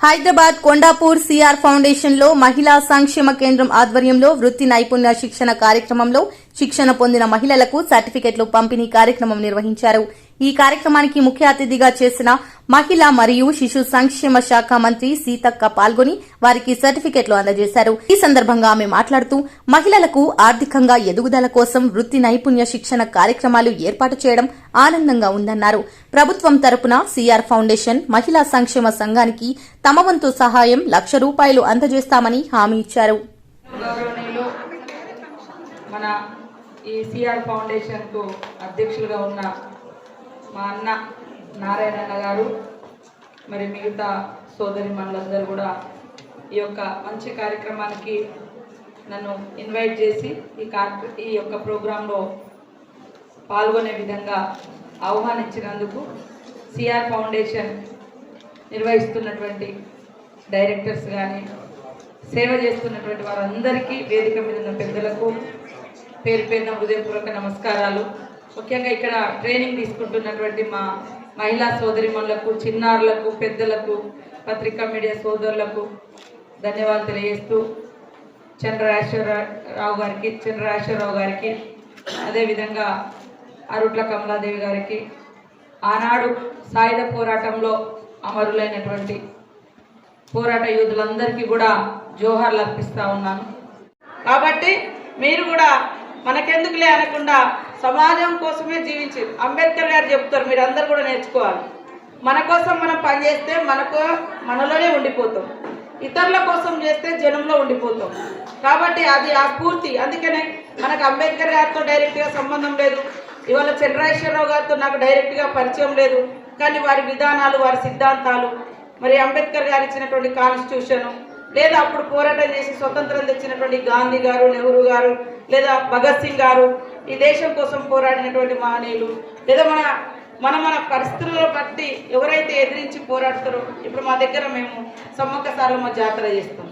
Hyderabad Kondapur CR ఫౌండేషన్లో మహిళా సంక్షేమ కేంద్రం ఆధ్వర్యంలో వృత్తి నైపుణ్య శిక్షణ కార్యక్రమంలో శిక్షణ పొందిన మహిళలకు సర్టిఫికెట్లు పంపిణీ కార్యక్రమం నిర్వహించారు. ఈ కార్యక్రమానికి ముఖ్య అతిథిగా చేసిన మహిళా మరియు శిశు సంక్షేమ శాఖ మంత్రి సీతక్క పాల్గొని వారికి సర్టిఫికెట్లు అందజేశారు. ఈ సందర్భంగా ఆమె మాట్లాడుతూ మహిళలకు ఆర్థికంగా ఎదుగుదల కోసం వృత్తి నైపుణ్య శిక్షణ కార్యక్రమాలు ఏర్పాటు చేయడం ఆనందంగా ఉందన్నారు. ప్రభుత్వం తరపున సిఆర్ ఫౌండేషన్ మహిళా సంక్షేమ సంఘానికి తమ వంతు సహాయం లక్ష రూపాయలు అందజేస్తామని హామీ ఇచ్చారు. మన ఈ సిఆర్ ఫౌండేషన్కు అధ్యక్షులుగా ఉన్న మా అన్న నారాయణన్న గారు మరి మిగతా సోదరి మనులందరూ కూడా ఈ యొక్క మంచి కార్యక్రమానికి నన్ను ఇన్వైట్ చేసి ఈ కార్య ఈ యొక్క ప్రోగ్రాంలో పాల్గొనే విధంగా ఆహ్వానించినందుకు సిఆర్ ఫౌండేషన్ నిర్వహిస్తున్నటువంటి డైరెక్టర్స్ కానీ సేవ చేస్తున్నటువంటి వారందరికీ వేదిక మీద ఉన్న పెద్దలకు పేరు పేరున హృదయపూర్వక నమస్కారాలు. ముఖ్యంగా ఇక్కడ ట్రైనింగ్ తీసుకుంటున్నటువంటి మా మహిళా సోదరిమణులకు చిన్నారులకు పెద్దలకు పత్రికా మీడియా సోదరులకు ధన్యవాదాలు తెలియజేస్తూ చంద్రరాశ్వరరావు గారికి చంద్రరాశ్వరరావు గారికి అదేవిధంగా అరుట్ల కమలాదేవి గారికి ఆనాడు సాయుధ పోరాటంలో అమరులైనటువంటి పోరాట యోధులందరికీ కూడా జోహార్లు అర్పిస్తూ ఉన్నాను. కాబట్టి మీరు కూడా మనకెందుకులే అనకుండా సమాజం కోసమే జీవించారు. అంబేద్కర్ గారు చెప్తారు మీరు అందరు కూడా నేర్చుకోవాలి. మన కోసం మనం పనిచేస్తే మనకు మనలోనే ఉండిపోతాం. ఇతరుల కోసం చేస్తే జనంలో ఉండిపోతాం. కాబట్టి అది ఆ స్ఫూర్తి. అందుకనే మనకు అంబేద్కర్ గారితో డైరెక్ట్గా సంబంధం లేదు. ఇవాళ చంద్రశేఖరరావు గారితో నాకు డైరెక్ట్గా పరిచయం లేదు. కానీ వారి విధానాలు వారి సిద్ధాంతాలు మరి అంబేద్కర్ గారు ఇచ్చినటువంటి కాన్స్టిట్యూషను లేదా అప్పుడు పోరాటం చేసి స్వతంత్రం తెచ్చినటువంటి గాంధీ గారు నెహ్రూ గారు లేదా భగత్ సింగ్ గారు ఈ దేశం కోసం పోరాడినటువంటి మహనీయులు లేదా మన మన మన పరిస్థితులను బట్టి ఎవరైతే ఎదిరించి పోరాడతారో ఇప్పుడు మా దగ్గర మేము సమ్మక్క సారమ్మ జాతర చేస్తాం.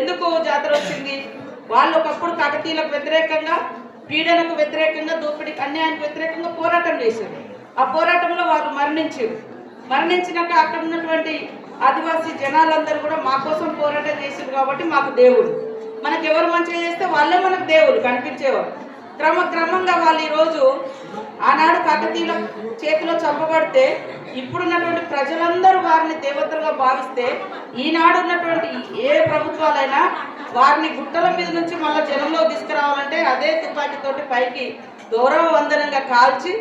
ఎందుకు జాతర వచ్చింది? వాళ్ళు ఒకప్పుడు కాకతీయులకు వ్యతిరేకంగా పీడనకు వ్యతిరేకంగా దోపిడీకి అన్యాయానికి వ్యతిరేకంగా పోరాటం చేశారు. ఆ పోరాటంలో వారు మరణించారు. మరణించినాక అక్కడ ఉన్నటువంటి ఆదివాసీ జనాలందరూ కూడా మా కోసం పోరాటం చేశారు కాబట్టి మాకు దేవుడు. మనకి ఎవరు మంచిగా చేస్తే వాళ్ళే మనకు దేవుడు కనిపించేవారు. క్రమ క్రమంగా వాళ్ళు ఈరోజు ఆనాడు కాకతీయుల చేతిలో చంపబడితే ఇప్పుడున్నటువంటి ప్రజలందరూ వారిని దేవతలుగా భావిస్తే ఈనాడు ఉన్నటువంటి ఏ ప్రభుత్వాలైనా వారిని గుట్టల మీద నుంచి మళ్ళీ జనంలో తీసుకురావాలంటే అదే తుపాకీతోటి పైకి గౌరవ వందనంగా కాల్చి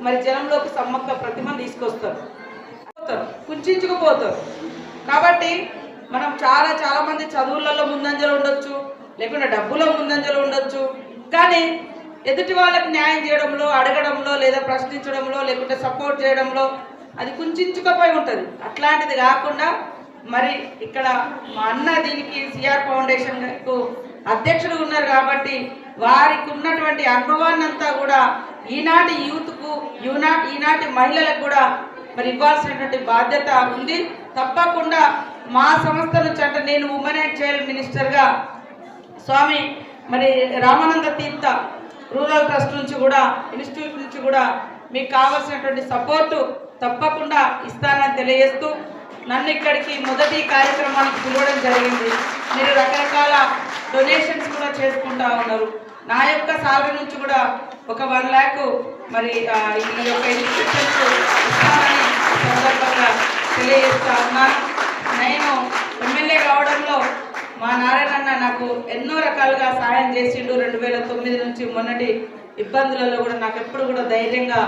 మరి జనంలోకి సమ్మక్క ప్రతిమను తీసుకొస్తారు. కుంచుకుపోతారు కాబట్టి మనం చాలా చాలా మంది చదువులలో ముందంజలో ఉండొచ్చు లేకుంటే డబ్బులో ముందంజలో ఉండొచ్చు. కానీ ఎదుటి వాళ్ళకి న్యాయం చేయడంలో అడగడంలో లేదా ప్రశ్నించడంలో లేకుంటే సపోర్ట్ చేయడంలో అది కుంచుకుపోయి ఉంటుంది. అట్లాంటిది కాకుండా మరి ఇక్కడ మా అన్న దీనికి సిఆర్ ఫౌండేషన్కు అధ్యక్షుడు ఉన్నారు కాబట్టి వారికి ఉన్నటువంటి అనుభవాన్ని అంతా కూడా ఈనాటి యూత్కు యూనా ఈనాటి మహిళలకు కూడా మరి ఇవ్వాల్సినటువంటి బాధ్యత ఉంది. తప్పకుండా మా సంస్థల చట్ట నేను ఉమెన్ అండ్ చైల్డ్ మినిస్టర్గా స్వామి మరి రామానంద తీర్థ రూరల్ ట్రస్ట్ నుంచి కూడా ఇన్స్టిట్యూట్ నుంచి కూడా మీకు కావాల్సినటువంటి సపోర్టు తప్పకుండా ఇస్తానని తెలియజేస్తూ నన్ను ఇక్కడికి మొదటి కార్యక్రమానికి పిలవడం జరిగింది. మీరు రకరకాల డొనేషన్స్ కూడా చేసుకుంటా ఉన్నారు. నా యొక్క సాలరీ నుంచి కూడా ఒక వన్ ల్యాక్ మరి ఈ యొక్క ఇన్స్టిట్యూషన్స్ ఇస్తానని సందర్భంగా తెలియజేస్తా ఉన్నాను నేను ఎమ్మెల్యే కావడంలో మా నారాయణ నాకు ఎన్నో రకాలుగా సహాయం చేసిండు. రెండు వేల తొమ్మిది నుంచి మొన్నటి ఇబ్బందులలో కూడా నాకు ఎప్పుడు కూడా ధైర్యంగా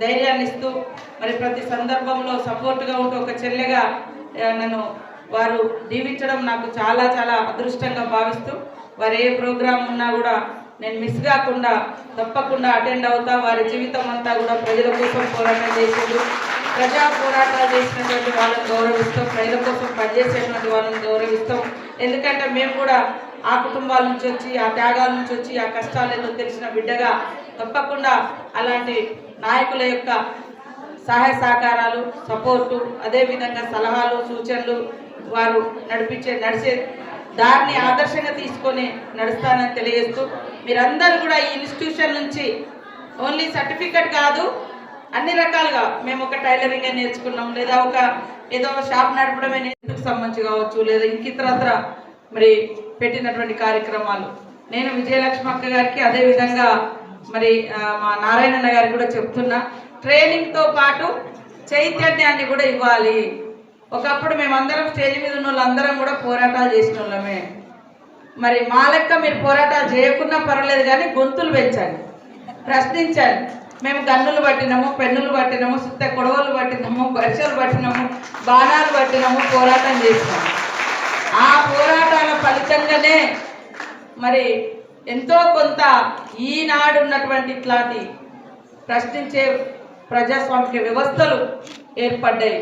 ధైర్యాన్ని ఇస్తూ మరి ప్రతి సందర్భంలో సపోర్ట్గా ఉంటూ ఒక చెల్లెగా నన్ను వారు దీవించడం నాకు చాలా చాలా అదృష్టంగా భావిస్తూ వారు ఏ ప్రోగ్రాం ఉన్నా కూడా నేను మిస్ కాకుండా తప్పకుండా అటెండ్ అవుతా. వారి జీవితం అంతా కూడా ప్రజల కోసం పోరాటం చేసేది ప్రజా పోరాటాలు చేసినటువంటి వాళ్ళని గౌరవిస్తాం. ప్రజల కోసం పనిచేసేటువంటి వాళ్ళని గౌరవిస్తాం. ఎందుకంటే మేము కూడా ఆ కుటుంబాల నుంచి వచ్చి ఆ త్యాగాల నుంచి వచ్చి ఆ కష్టాలు ఏదో తెలిసిన బిడ్డగా తప్పకుండా అలాంటి నాయకుల యొక్క సహాయ సహకారాలు సపోర్టు అదేవిధంగా సలహాలు సూచనలు వారు నడిపించే నడిచే దాన్ని ఆదర్శంగా తీసుకొని నడుస్తానని తెలియజేస్తూ మీరందరూ కూడా ఈ ఇన్స్టిట్యూషన్ నుంచి ఓన్లీ సర్టిఫికెట్ కాదు అన్ని రకాలుగా మేము ఒక టైలరింగ్ నేర్చుకున్నాం. లేదా ఒక ఏదో ఒక షాప్ నడపడమే నేర్చుకు సంబంధించి కావచ్చు లేదా ఇంకితరత్ర మరి పెట్టినటువంటి కార్యక్రమాలు. నేను విజయలక్ష్మి అక్క గారికి అదే విధంగా మరి మా నారాయణన్న గారికి కూడా చెప్తున్నా. ట్రైనింగ్తో పాటు చైతన్యాన్ని కూడా ఇవ్వాలి. ఒకప్పుడు మేమందరం స్టేజ్ మీద ఉన్న వాళ్ళందరం కూడా పోరాటాలు చేసిన వాళ్ళమే మరి మా లెక్క మీరు పోరాటాలు చేయకున్నా పర్వాలేదు కానీ గొంతులు పెంచండి. ప్రశ్నించండి. మేము గన్నులు పట్టినాము పెన్నులు పట్టినాము సుత్త కొడవలు పట్టినాము బర్షలు పట్టినాము బాణాలు పట్టినాము పోరాటం చేసినాము ఆ పోరాటాల ఫలితంగానే మరి ఎంతో కొంత ఈనాడు ఉన్నటువంటి ఇట్లాంటి ప్రశ్నించే ప్రజాస్వామిక వ్యవస్థలు ఏర్పడ్డాయి.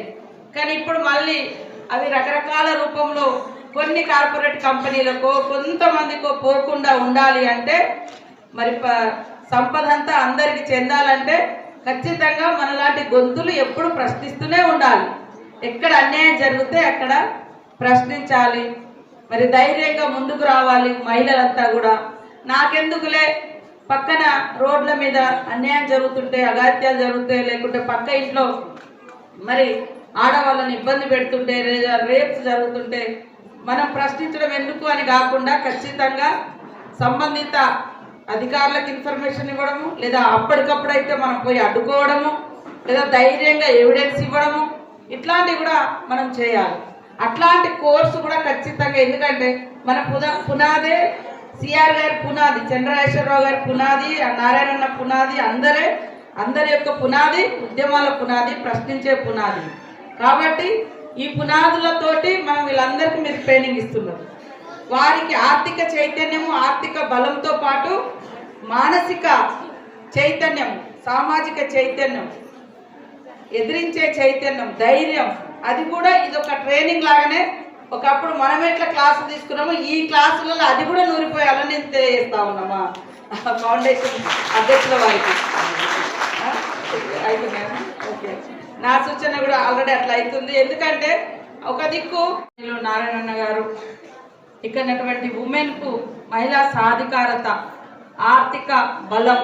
కానీ ఇప్పుడు మళ్ళీ అవి రకరకాల రూపంలో కొన్ని కార్పొరేట్ కంపెనీలకో కొంతమందికో పోకుండా ఉండాలి అంటే మరి ప- సంపద అంతా అందరికి చెందాలంటే ఖచ్చితంగా మనలాంటి గొంతులు ఎప్పుడు ప్రశ్నిస్తూనే ఉండాలి. ఎక్కడ అన్యాయం జరిగితే అక్కడ ప్రశ్నించాలి. మరి ధైర్యంగా ముందుకు రావాలి మహిళలంతా కూడా. నాకెందుకులే పక్కన రోడ్ల మీద అన్యాయం జరుగుతుంటే అగాత్యాలు జరుగుతాయి లేకుంటే పక్క ఇంట్లో మరి ఆడవాళ్ళని ఇబ్బంది పెడుతుంటే లేదా రేప్స్ జరుగుతుంటే మనం ప్రశ్నించడం ఎందుకు అని కాకుండా ఖచ్చితంగా సంబంధిత అధికారులకు ఇన్ఫర్మేషన్ ఇవ్వడము లేదా అప్పటికప్పుడు అయితే మనం పోయి అడ్డుకోవడము లేదా ధైర్యంగా ఎవిడెన్స్ ఇవ్వడము ఇట్లాంటివి కూడా మనం చేయాలి. అట్లాంటి కోర్సు కూడా ఖచ్చితంగా ఎందుకంటే మన పునా పునాదే సిఆర్ గారి పునాది చంద్రశేఖరరావు గారి పునాది నారాయణన్న పునాది అందరే అందరి యొక్క పునాది ఉద్యమాల పునాది ప్రశ్నించే పునాది. కాబట్టి ఈ పునాదులతోటి మనం వీళ్ళందరికీ మీరు ట్రైనింగ్ ఇస్తున్నాం వారికి ఆర్థిక చైతన్యము ఆర్థిక బలంతో పాటు మానసిక చైతన్యం సామాజిక చైతన్యం ఎదిరించే చైతన్యం ధైర్యం అది కూడా ఇది ఒక ట్రైనింగ్ లాగానే ఒకప్పుడు మనం ఎట్లా క్లాసు తీసుకున్నామో ఈ క్లాసులలో అది కూడా నూరిపోయాలని నేను తెలియజేస్తా ఉన్నామా? ఫౌండేషన్ అధ్యక్షుల వారికి. Madam okay. నా సూచన కూడా ఆల్రెడీ అట్లా అవుతుంది. ఎందుకంటే ఒక దిక్కు వీళ్ళు నారాయణన్న గారు ఇక్కడటువంటి ఉమెన్కు మహిళా సాధికారత ఆర్థిక బలం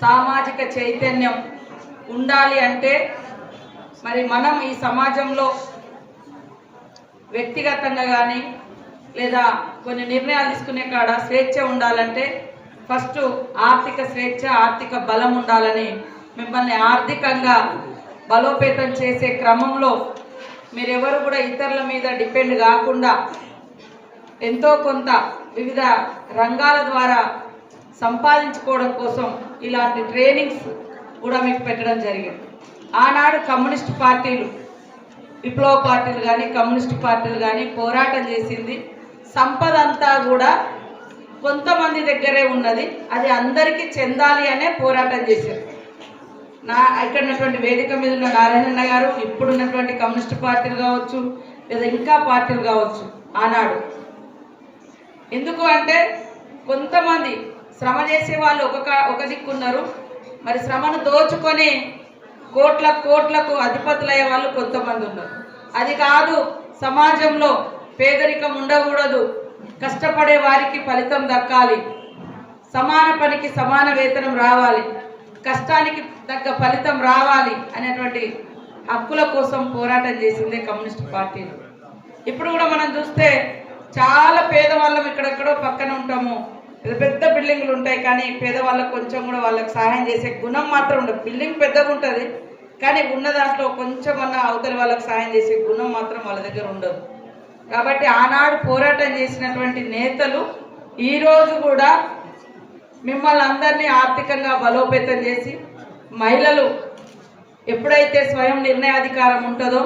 సామాజిక చైతన్యం ఉండాలి అంటే మరి మనం ఈ సమాజంలో వ్యక్తిగతంగా కానీ లేదా కొన్ని నిర్ణయాలు తీసుకునే కాడ స్వేచ్ఛ ఉండాలంటే ఫస్ట్ ఆర్థిక స్వేచ్ఛ ఆర్థిక బలం ఉండాలని మిమ్మల్ని ఆర్థికంగా బలోపేతం చేసే క్రమంలో మీరెవరు కూడా ఇతరుల మీద డిపెండ్ కాకుండా ఎంతో కొంత వివిధ రంగాల ద్వారా సంపాదించుకోవడం కోసం ఇలాంటి ట్రైనింగ్స్ కూడా మీకు పెట్టడం జరిగింది. ఆనాడు కమ్యూనిస్ట్ పార్టీలు విప్లవ పార్టీలు కానీ కమ్యూనిస్ట్ పార్టీలు కానీ పోరాటం చేసింది. సంపద అంతా కూడా కొంతమంది దగ్గరే ఉన్నది. అది అందరికీ చెందాలి అనే పోరాటం చేశారు. నా ఇక్కడ ఉన్నటువంటి వేదిక మీద ఉన్న నారాయణన్న గారు ఇప్పుడున్నటువంటి కమ్యూనిస్ట్ పార్టీలు కావచ్చు లేదా ఇంకా పార్టీలు కావచ్చు ఆనాడు. ఎందుకు అంటే కొంతమంది శ్రమ చేసే వాళ్ళు ఒక ఒక దిక్కున్నారు. మరి శ్రమను దోచుకొని కోట్ల కోట్లకు అధిపతులయ్యే వాళ్ళు కొంతమంది ఉన్నారు. అది కాదు సమాజంలో పేదరికం ఉండకూడదు. కష్టపడే వారికి ఫలితం దక్కాలి. సమాన పనికి సమాన వేతనం రావాలి. కష్టానికి తగ్గ ఫలితం రావాలి అనేటువంటి హక్కుల కోసం పోరాటం చేసిందే కమ్యూనిస్ట్ పార్టీ ఇప్పుడు కూడా మనం చూస్తే చాలా పేదవాళ్ళం ఇక్కడెక్కడో పక్కన ఉంటాము. పెద్ద పెద్ద బిల్డింగ్లు ఉంటాయి కానీ పేదవాళ్ళకు కొంచెం కూడా వాళ్ళకి సహాయం చేసే గుణం మాత్రం ఉండదు. బిల్డింగ్ పెద్దగా ఉంటుంది కానీ ఉన్న దాంట్లో కొంచెం అన్న అవతలి వాళ్ళకి సహాయం చేసే గుణం మాత్రం వాళ్ళ దగ్గర ఉండదు. కాబట్టి ఆనాడు పోరాటం చేసినటువంటి నేతలు ఈరోజు కూడా మిమ్మల్ని అందరినీ ఆర్థికంగా బలోపేతం చేసి మహిళలు ఎప్పుడైతే స్వయం నిర్ణయాధికారం ఉంటుందో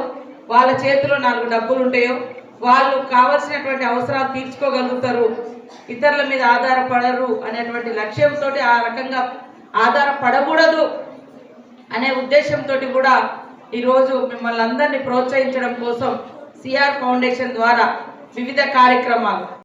వాళ్ళ చేతిలో నాలుగు డబ్బులు ఉంటాయో వాళ్ళు కావలసినటువంటి అవసరాలు తీర్చుకోగలుగుతారు ఇతరుల మీద ఆధారపడరు అనేటువంటి లక్ష్యంతో ఆ రకంగా ఆధారపడకూడదు అనే ఉద్దేశంతో కూడా ఈరోజు మిమ్మల్ని అందరినీ ప్రోత్సహించడం కోసం సిఆర్ ఫౌండేషన్ ద్వారా వివిధ కార్యక్రమాలు